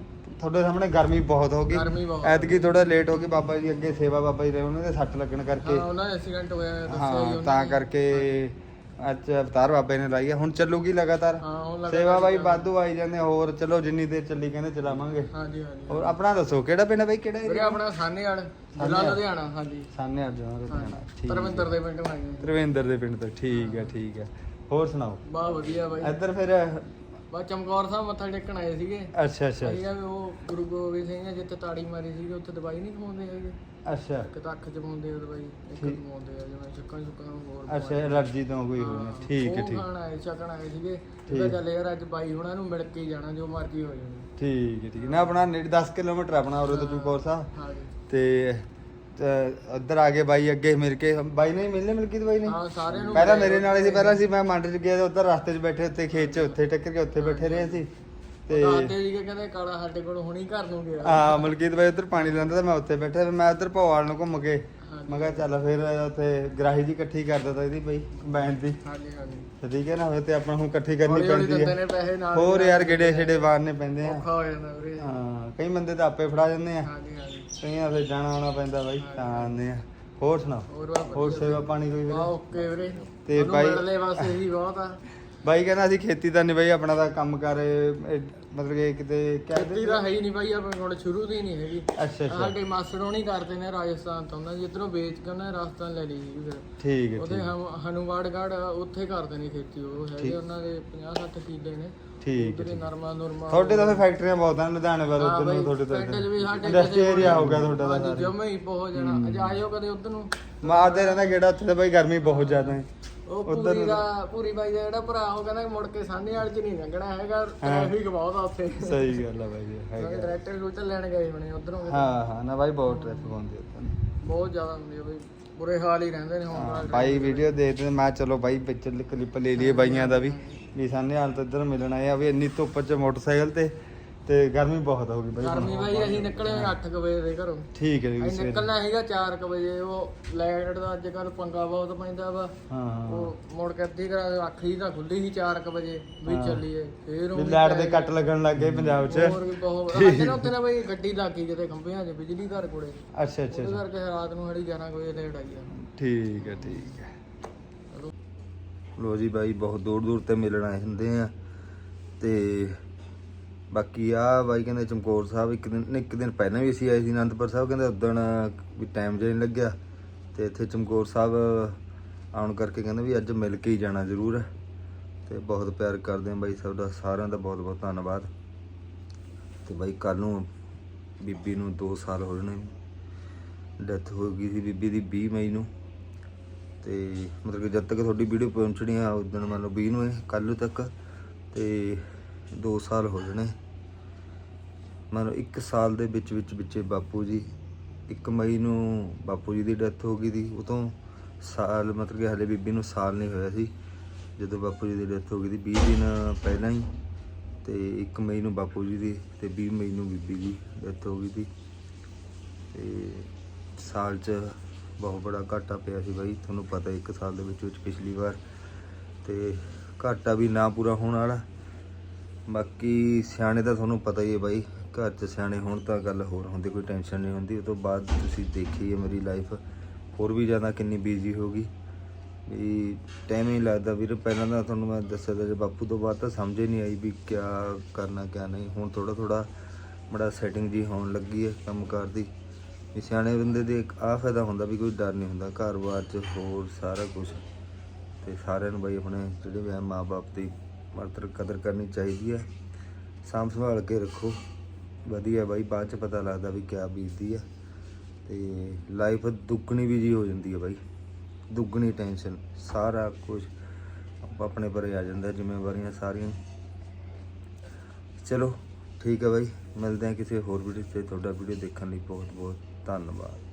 ਤੁਹਾਡੇ ਸਾਹਮਣੇ ਗਰਮੀ ਬਹੁਤ ਹੋ ਗਰਮੀ ਗਈ ਬਹੁਤ। ਐਤਕੀ ਥੋੜਾ ਲੇਟ ਹੋ ਗਈ ਬਾਬਾ ਜੀ ਅੱਗੇ ਸੇਵਾ ਬਾਬਾ ਜੀ ਰਹੇ ਉਹਨਾਂ ਦੇ ਸੱਟ ਲੱਗਣ ਹਾਂ ਕਰਕੇ ਉਹਨਾਂ ਦਾ ਐਕਸੀਡੈਂਟ ਹੋਇਆ ਦੱਸਿਆ ਸੀ ਹਾਂ ਉਹਨਾਂ ਤਾਂ ਨੇ। ਕਰਕੇ ਅੱਜ ਅਵਤਾਰ ਬਾਬੇ ਨੇ ਲਾਈ ਆ ਹੁਣ ਚੱਲੂਗੀ ਲਗਾਤਾਰ। ਹਾਂ ਉਹ ਲਗਾਤਾਰ ਸੇਵਾ ਬਾਈ ਵਾਧੂ ਆਈ ਜਾਂਦੇ ਹੋਰ ਚਲੋ ਜਿੰਨੀ ਦੇਰ ਚੱਲੀ ਕਹਿੰਦੇ ਚਲਾਵਾਂਗੇ। ਹਾਂਜੀ ਹਾਂਜੀ। ਹੋਰ ਆਪਣਾ ਦੱਸੋ ਕਿਹੜਾ ਪਿੰਡ ਬਾਈ ਕਿਹੜਾ ਵੀਰੇ ਏਰੀਆ ਆਪਣਾ ਸਾਨੇ ਵਾਲ ਜ਼ਿਲ੍ਹਾ। ਲੁਧਿਆਣਾ ਹਾਂਜੀ। ਸਾਹਮਣੇ ਆ ਜਾਣਾ ਲੁਧਿਆਣਾ ਠੀਕ ਪਰਮਿੰਦਰ ਦੇ ਪਿੰਡ ਲਾਏ ਤਰਵਿੰਦਰ ਦੇ ਪਿੰਡ ਤੋਂ ਠੀਕ ਹੈ ਠੀਕ ਹੈ। ਹੋਰ ਸੁਣਾਓ? ਬਾ ਵਧੀਆ ਬਾਈ। ਇੱਧਰ ਫਿਰ ਬਾ ਚਮਕੌਰ ਸਾਹਿਬ ਮੱਥਾ ਟੇਕਣ ਆਏ ਸੀਗੇ। ਅੱਛਾ ਅੱਛਾ। ਅਸੀਂ ਵੀ ਉਹ ਗੁਰੂ ਗੋਬਿੰਦ ਸਿੰਘ ਨੇ ਜਿੱਥੇ ਤਾੜੀ ਮਾਰੀ ਸੀਗੀ ਉੱਥੇ ਦਵਾਈ ਨਹੀਂ ਖਵਾਉਂਦੇ ਹੈਗੇ। ਅੱਛਾ। ਇੱਕ ਤਾਂ ਅੱਖ ਚ ਪਾਉਂਦੇ ਆ ਦਵਾਈ ਇੱਕ ਠੀਕ। ਖਵਾਉਂਦੇ ਆ ਜਿਵੇਂ ਚੱਕਾਂ ਚੁੱਕਾਂ ਨੂੰ ਹੋਰ ਅੱਛਾ ਐਲਰਜੀ ਤੋਂ ਕੋਈ ਹੋਣੀ ਹਾਂ, ਠੀਕ ਹੈ ਉਹ ਠੀਕ। ਖਾਣ ਆਏ ਚੱਕਣ ਆਏ ਸੀਗੇ। ਠੀਕ। ਉਹਦਾ ਚੱਲ ਯਾਰ ਅੱਜ ਬਾਈ ਹੁਣਾਂ ਨੂੰ ਮਿਲ ਕੇ ਹੀ ਜਾਣਾ ਜੋ ਮਰਜ਼ੀ ਹੋ ਜਾਵੇ। ਠੀਕ ਹੈ ਠੀਕ ਹੈ। ਨਾ ਆਪਣਾ ਨੇੜੇ 10 ਕਿਲੋਮੀਟਰ ਆਪਣਾ ਉਰੇ ਤੋਂ ਚੁਕੌਰ ਸਾਹਿਬ। ਹਾਂ ਜੀ। ਤੇ ਉੱਧਰ ਆ ਗਏ ਬਾਈ ਅੱਗੇ ਮਿਲ ਕੇ। ਬਾਈ ਨੇ ਮਿਲਨੇ ਮਿਲ ਕੇ ਬਾਈ ਨੇ? ਹਾਂ ਸਾਰਿਆਂ ਨੂੰ ਪਹਿਲਾਂ ਮੇਰੇ ਨਾਲ ਹੀ ਸੀ ਪਹਿਲਾਂ ਸੀ ਮੈਂ ਮੰਡ ਚ ਗਿਆ ਤੇ ਉੱਧਰ ਰਸਤੇ 'ਚ ਬੈਠੇ ਉੱਤੇ ਖੇਤ 'ਚ ਉੱਥੇ ਟੱਕਰ ਕੇ ਉੱਥੇ ਬੈਠੇ ਰਹੇ ਸੀ। ਤੇ ਦੱਸਦੇ ਸੀਗੇ ਕਹਿੰਦੇ ਕਾਲਾ ਸਾਡੇ ਕੋਲ ਹੁਣੀ ਘਰ ਨੂੰ ਗਿਆ। ਆ ਮਲਕੀਤ ਬਾਈ ਉੱਧਰ ਪਾਣੀ ਲੈਂਦਾ ਤੇ ਮੈਂ ਉੱਥੇ ਬੈਠਾ ਤੇ ਮੈਂ ਉੱਧਰ ਭੋਵਾਲ ਨੂੰ ਘੁੰਮ ਕੇ। ਹਾਂਜੀ। ਮੈਂ ਕਿਹਾ ਚੱਲ ਫਿਰ ਉੱਥੇ ਗਰਾਹੀ ਜੀ ਇਕੱਠੀ ਕਰ ਦਿੱਤਾ ਇਹਦੀ ਬਈ ਬੈਂਡ ਦੀ। ਹਾਂਜੀ ਹਾਂਜੀ। ਤੇ ਠੀਕ ਹੈ ਨਾ ਫਿਰ ਤੇ ਆਪਾਂ ਨੂੰ ਇਕੱਠੀ ਕਰਨੀ ਪੈਂਦੀ ਹੈ। ਹੋਰ ਯਾਰ ਗੇੜੇ ਛੇੜੇ ਵਾਰਨੇ ਪੈਂਦੇ ਆ। ਔਖਾ ਹੋ ਜਾਂਦਾ ਵੀਰੇ। ਹਾਂ ਕਈ ਬੰਦੇ ਤਾਂ ਆਪੇ ਫੜਾ ਜਾਂਦੇ ਆ। ਹਾਂਜੀ ਹਾਂਜੀ। ਕਈਆਂ ਫਿਰ ਜਾਣਾ ਆਉਣਾ ਪੈਂਦਾ ਬਾਈ ਤਾਂ ਆਉਂਦੇ ਆ। ਹੋਰ ਸੁਣਾ ਹੋਰ ਸੇਵਾ ਪਾਣੀ ਕੋਈ ਵੀਰੇ? ਓਕੇ ਵੀਰੇ। ਤੇ ਬਾਈ- ਮਿਲਣੇ ਬਸ ਇਹੀ ਬਹੁਤ ਆ। ਬਾਈ ਕਹਿੰਦਾ ਅਸੀਂ ਖੇਤੀ ਤਾਂ ਨਹੀਂ ਬਾਈ ਆਪਣਾ ਤਾਂ ਕੰਮ ਕਰ ਮਤਲਬ ਕਿ ਕਿਤੇ ਖੇਤੀ ਕਹਿੰਦੇ ਤਾਂ ਹੈ ਹੀ ਨਹੀਂ ਬਾਈ ਆਪਣੇ ਕੋਲ ਸ਼ੁਰੂ ਤੋਂ ਹੀ ਨਹੀਂ ਹੈਗੀ। ਅੱਛਾ ਅੱਛਾ। ਸਾਡੇ ਮਾਸਟਰ ਹੋਣੀ ਕਰਦੇ ਨੇ ਰਾਜਸਥਾਨ ਤੋਂ ਉਹਨਾਂ ਜਿੱਧਰੋਂ ਵੇਚ ਕੇ ਉਹਨਾਂ ਨੇ ਰਾਜਸਥਾਨ ਲੈ ਲਈ ਸੀ ਫਿਰ। ਠੀਕ ਹੈ ਉਹਦੇ ਠੀਕ। ਹਮ- ਉੱਥੇ ਕਰਦੇ ਨੇ ਖੇਤੀ ਉਹ ਹੈਗੇ ਉਹਨਾਂ ਦੇ 50 60 ਕਿੱਲੇ ਨੇ। ਠੀਕ ਹੈ ਉਧਰੇ ਨਰਮਾ ਨੁਰਮਾ ਤੁਹਾਡੇ ਤਾਂ ਫਿਰ ਫੈਕਟਰੀਆਂ ਬਹੁਤ ਹਨ ਲੁਧਿਆਣੇ ਵੱਲ ਉਧਰ ਨੂੰ ਤੁਹਾਡੇ ਤੋਂ ਪਿੰਡ 'ਚ ਵੀ ਸਾਡੇ ਇੰਡਸਟਰੀ ਏਰੀਆ ਹੋ ਗਿਆ ਤੁਹਾਡਾ ਤਾਂ ਸਾਰਾ। ਜਮੇ ਹੀ ਬਹੁਤ ਜਾਣਾ ਅੱਜ ਆਇਓ ਕਦੇ ਉਧਰ ਨੂੰ। ਮਾਰਦੇ ਰਹਿੰਦਾ ਗੇੜਾ ਉੱਥੇ ਤਾਂ ਬਾਈ ਗਰਮੀ ਬਹੁਤ ਜ਼ਿਆਦਾ ਹੈ। ਉਹ ਉੱਧਰ ਪੂਰੀ ਦਾ ਪੂਰੀ ਬਾਈ ਦਾ ਜਿਹੜਾ ਭਰਾ ਉਹ ਕਹਿੰਦਾ ਮੁੜ ਕੇ ਸਾਹਨੇ ਵਾਲ ਚ ਨਹੀਂ ਲੰਘਣਾ ਹੈਗਾ ਟ੍ਰੈਫਿਕ ਬਹੁਤ ਆ ਉੱਥੇ। ਸਹੀ ਗੱਲ ਆ ਬਾਈ ਇਹ ਹੈਗਾ। ਡਾਇਰੈਕਟਰ ਰੂਟਰ ਲੈਣ ਗਏ ਹੋਣੇ ਉਧਰੋਂ। ਹਾਂ ਹਾਂ ਨਾ ਬਾਈ ਬਹੁਤ ਟ੍ਰੈਫਿਕ ਹੁੰਦੀ ਉੱਥੇ ਬਹੁਤ ਜ਼ਿਆਦਾ ਹੁੰਦੀ ਹੈ ਬਈ। ਬੁਰੇ ਹਾਲ ਹੀ ਰਹਿੰਦੇ ਨੇ ਹੁਣ ਹਾਂ, ਵਾਲੇ ਬਾਈ ਵੀਡੀਓ ਦੇਖਦੇ ਨੇ, ਮੈਂ ਕਿਹਾ ਚਲੋ ਬਾਈ ਪਿਕਚਰ ਕਲਿੱਪ ਲੈ ਲਈਏ ਬਾਈਆਂ ਦਾ ਵੀ ਵੀ ਸਾਨੇ ਹਾਲ ਤੋਂ ਇੱਧਰ ਮਿਲਣ ਆਏ ਆ ਵੀ ਇੰਨੀ ਧੁੱਪ 'ਚ ਮੋਟਰਸਾਈਕਲ ਤੇ ਤੇ ਗਰਮੀ ਬਹੁਤ ਹੋ ਗਈ ਬਾਈ ਗਰਮੀ ਬਾਈ ਅਸੀਂ ਨਿਕਲੇ 8 ਵਜੇ ਦੇ ਘਰੋਂ। ਠੀਕ ਹੈ ਜੀ ਅਸੀਂ ਸਵੇਰੇ। ਨਿਕਲਣਾ ਹੈਗਾ 4 ਵਜੇ ਉਹ ਲਾਈਟ ਦਾ ਅੱਜ ਕੱਲ ਪੰਗਾ ਬਹੁਤ ਪੈਂਦਾ ਵਾ। ਹਾਂ ਉਹ ਮੁੜ ਕੇ ਅੱਧੀ ਕਰਾ ਅੱਖ ਹੀ ਤਾਂ ਖੁੱਲੀ ਸੀ 4 ਵਜੇ ਵੀ ਚੱਲੀਏ ਫੇਰ ਵੀ ਉਹ ਲਾਈਟ ਦੇ ਕੱਟ ਲੱਗਣ ਲੱਗ ਗਏ ਪੰਜਾਬ 'ਚ। ਹੋਰ ਵੀ ਬਹੁਤ ਅੱਜ ਨਾ ਉੱਥੇ ਨਾ ਬਈ ਗੱਡੀ ਲੱਗ ਗਈ ਕਿਤੇ ਖੰਭਿਆਂ 'ਚ ਬਿਜਲੀ ਘਰ ਕੋਲੇ। ਅੱਛਾ ਅੱਛਾ ਉਹਦੇ ਅੱਛਾ। ਕਰਕੇ ਰਾਤ ਨੂੰ ਹੜੀ 11 ਕੁ ਵਜੇ ਲੇਟ ਆਈ ਆ। ਠੀਕ ਹੈ ਠੀਕ ਹੈ। ਲੋ ਜੀ ਬਾਈ ਬਹੁਤ ਦੂਰ ਦੂਰ ਤੇ ਮਿਲਣ ਆਏ ਹੁੰਦੇ ਆ। ਤੇ ਬਾਕੀ ਆ ਬਾਈ ਕਹਿੰਦੇ ਚਮਕੌਰ ਸਾਹਿਬ ਇੱਕ ਦਿਨ ਇੱਕ ਦਿਨ ਪਹਿਲਾਂ ਵੀ ਅਸੀਂ ਆਏ ਸੀ ਅਨੰਦਪੁਰ ਸਾਹਿਬ, ਕਹਿੰਦੇ ਉਦਣ ਵੀ ਟਾਈਮ ਜੇ ਨਹੀਂ ਲੱਗਿਆ। ਤੇ ਇੱਥੇ ਚਮਕੌਰ ਸਾਹਿਬ ਆਉਣ ਕਰਕੇ ਕਹਿੰਦੇ ਵੀ ਅੱਜ ਮਿਲ ਕੇ ਹੀ ਜਾਣਾ ਜ਼ਰੂਰ। ਤੇ ਬਹੁਤ ਪਿਆਰ ਕਰਦੇ ਆ ਬਾਈ ਸਭ ਦਾ, ਸਾਰਿਆਂ ਦਾ ਬਹੁਤ ਬਹੁਤ ਧੰਨਵਾਦ। ਤੇ ਬਾਈ ਕੱਲ ਨੂੰ ਬੀਬੀ ਨੂੰ 2 ਸਾਲ ਹੋ ਜਾਣੇ। ਡੈਥ ਹੋ ਗਈ ਸੀ ਬੀਬੀ ਦੀ 20 ਮਈ ਨੂੰ। ਤੇ ਮਤਲਬ ਕਿ ਜਦ ਤੱਕ ਤੁਹਾਡੀ ਵੀਡੀਓ ਪਹੁੰਚਣੀ ਆ, ਉਸ ਦਿਨ ਮੰਨ ਲਓ 20 ਨੂੰ ਹੈ, ਕੱਲ੍ਹ ਤੱਕ। ਤੇ 2 ਸਾਲ ਹੋ ਜਾਣੇ। ਮੰਨ ਲਓ 1 ਸਾਲ ਦੇ ਵਿੱਚ ਵਿੱਚ ਵਿੱਚੇ ਬਾਪੂ ਜੀ 1 ਮਈ ਨੂੰ ਬਾਪੂ ਜੀ ਦੀ ਡੈਥ ਹੋ ਗਈ ਸੀ। ਉਹ ਸਾਲ ਮਤਲਬ ਕਿ ਹਲੇ ਬੀਬੀ ਨੂੰ ਸਾਲ ਨਹੀਂ ਹੋਇਆ ਸੀ, ਜਦੋਂ ਬਾਪੂ ਜੀ ਦੀ ਡੈਥ ਹੋ ਗਈ ਸੀ। 20 ਦਿਨ ਪਹਿਲਾਂ ਹੀ ਤੇ 1 ਮਈ ਨੂੰ ਬਾਪੂ ਜੀ ਦੀ ਤੇ 20 ਮਈ ਨੂੰ ਬੀਬੀ ਦੀ ਡੈਥ ਹੋ ਗਈ ਸੀ। ਤੇ ਸਾਲ 'ਚ ਬਹੁਤ ਬੜਾ ਘਾਟਾ ਪਿਆ ਸੀ ਬਾਈ, ਤੁਹਾਨੂੰ ਪਤਾ ਇੱਕ ਸਾਲ ਦੇ ਵਿੱਚ ਵਿੱਚ ਪਿਛਲੀ ਵਾਰ। ਤੇ ਘਾਟਾ ਵੀ ਨਾ ਪੂਰਾ ਹੋਣ ਵਾਲਾ। ਬਾਕੀ ਸਿਆਣੇ ਤਾਂ ਤੁਹਾਨੂੰ ਪਤਾ ਹੀ ਹੈ ਬਾਈ, ਘਰ 'ਚ ਸਿਆਣੇ ਹੋਣ ਤਾਂ ਗੱਲ ਹੋਰ ਹੁੰਦੀ, ਕੋਈ ਟੈਨਸ਼ਨ ਨਹੀਂ ਹੁੰਦੀ। ਉਹ ਤੋਂ ਬਾਅਦ ਤੁਸੀਂ ਦੇਖੀ ਹੈ ਮੇਰੀ ਲਾਈਫ ਹੋਰ ਵੀ ਜ਼ਿਆਦਾ ਕਿੰਨੀ ਬਿਜ਼ੀ ਹੋ ਗਈ। ਵੀ ਟਾਈਮ ਹੀ ਲੱਗਦਾ ਵੀਰ, ਪਹਿਲਾਂ ਤਾਂ ਤੁਹਾਨੂੰ ਮੈਂ ਦੱਸਿਆ ਤਾਂ ਜੇ ਬਾਪੂ ਤੋਂ ਬਾਅਦ ਤਾਂ ਸਮਝ ਹੀ ਨਹੀਂ ਆਈ ਵੀ ਕਿਆ ਕਰਨਾ, ਕਿਆ ਨਹੀਂ। ਹੁਣ ਥੋੜਾ ਥੋੜਾ ਬੜਾ ਸੈਟਿੰਗ ਜੀ ਹੋਣ ਲੱਗੀ ਹੈ ਕੰਮਕਾਰ ਦੀ। ਵੀ ਸਿਆਣੇ ਬੰਦੇ ਦੇ ਇੱਕ ਆ ਫਾਇਦਾ ਹੁੰਦਾ ਵੀ ਕੋਈ ਡਰ ਨਹੀਂ ਹੁੰਦਾ, ਘਰ-ਬਾਰ 'ਚ ਹੋਰ ਸਾਰਾ ਕੁਝ ਤੇ ਸਾਰਿਆਂ ਨੂੰ ਬਈ ਆਪਣੇ ਜਿਹੜੇ ਵੀ ਮਾਪੇ ਦੀ ਮਾਤਰ ਕਦਰ ਕਰਨੀ ਚਾਹੀਦੀ ਹੈ। ਸਾਂਭ ਸੰਭਾਲ ਕੇ ਰੱਖੋ। ਵਧੀਆ ਬਾਈ, ਬਾਅਦ 'ਚ ਪਤਾ ਲੱਗਦਾ ਵੀ ਕਿਆ ਬੀਤਦੀ ਹੈ ਤੇ ਲਾਈਫ ਦੁੱਗਣੀ ਵੀ ਜੀ ਹੋ ਜਾਂਦੀ ਹੈ ਬਾਈ। ਦੁੱਗਣੀ ਟੈਨਸ਼ਨ ਸਾਰਾ ਕੁਝ ਆਪਣੇ ਪਰੇ ਆ ਜਾਂਦਾ ਜ਼ਿੰਮੇਵਾਰੀਆਂ ਸਾਰੀਆਂ। ਚਲੋ, ਠੀਕ ਹੈ ਬਾਈ। ਮਿਲਦੇ ਹਾਂ ਕਿਸੇ ਹੋਰ ਵੀਡੀਓ ਤੇ ਤੁਹਾਡਾ ਵੀਡੀਓ ਦੇਖਣ ਲਈ ਬਹੁਤ ਬਹੁਤ ਧੰਨਵਾਦ।